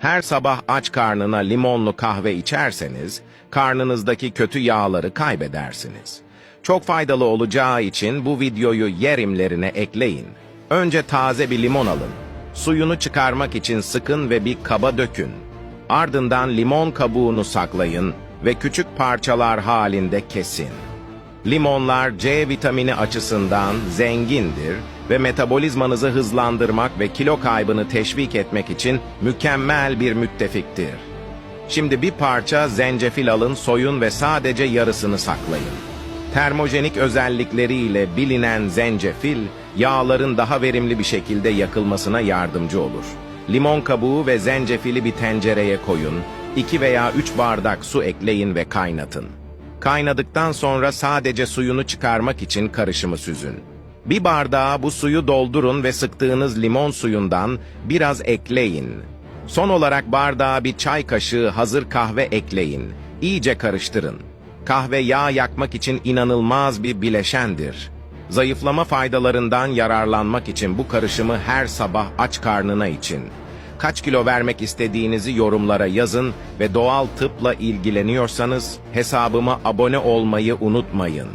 Her sabah aç karnına limonlu kahve içerseniz, karnınızdaki kötü yağları kaybedersiniz. Çok faydalı olacağı için bu videoyu yerimlerine ekleyin. Önce taze bir limon alın. Suyunu çıkarmak için sıkın ve bir kaba dökün. Ardından limon kabuğunu saklayın ve küçük parçalar halinde kesin. Limonlar C vitamini açısından zengindir ve metabolizmanızı hızlandırmak ve kilo kaybını teşvik etmek için mükemmel bir müttefiktir. Şimdi bir parça zencefil alın, soyun ve sadece yarısını saklayın. Termojenik özellikleriyle bilinen zencefil, yağların daha verimli bir şekilde yakılmasına yardımcı olur. Limon kabuğu ve zencefili bir tencereye koyun, 2 veya 3 bardak su ekleyin ve kaynatın. Kaynadıktan sonra sadece suyunu çıkarmak için karışımı süzün. Bir bardağa bu suyu doldurun ve sıktığınız limon suyundan biraz ekleyin. Son olarak bardağa bir çay kaşığı hazır kahve ekleyin. İyice karıştırın. Kahve yağ yakmak için inanılmaz bir bileşendir. Zayıflama faydalarından yararlanmak için bu karışımı her sabah aç karnına için. Kaç kilo vermek istediğinizi yorumlara yazın ve doğal tıpla ilgileniyorsanız hesabıma abone olmayı unutmayın.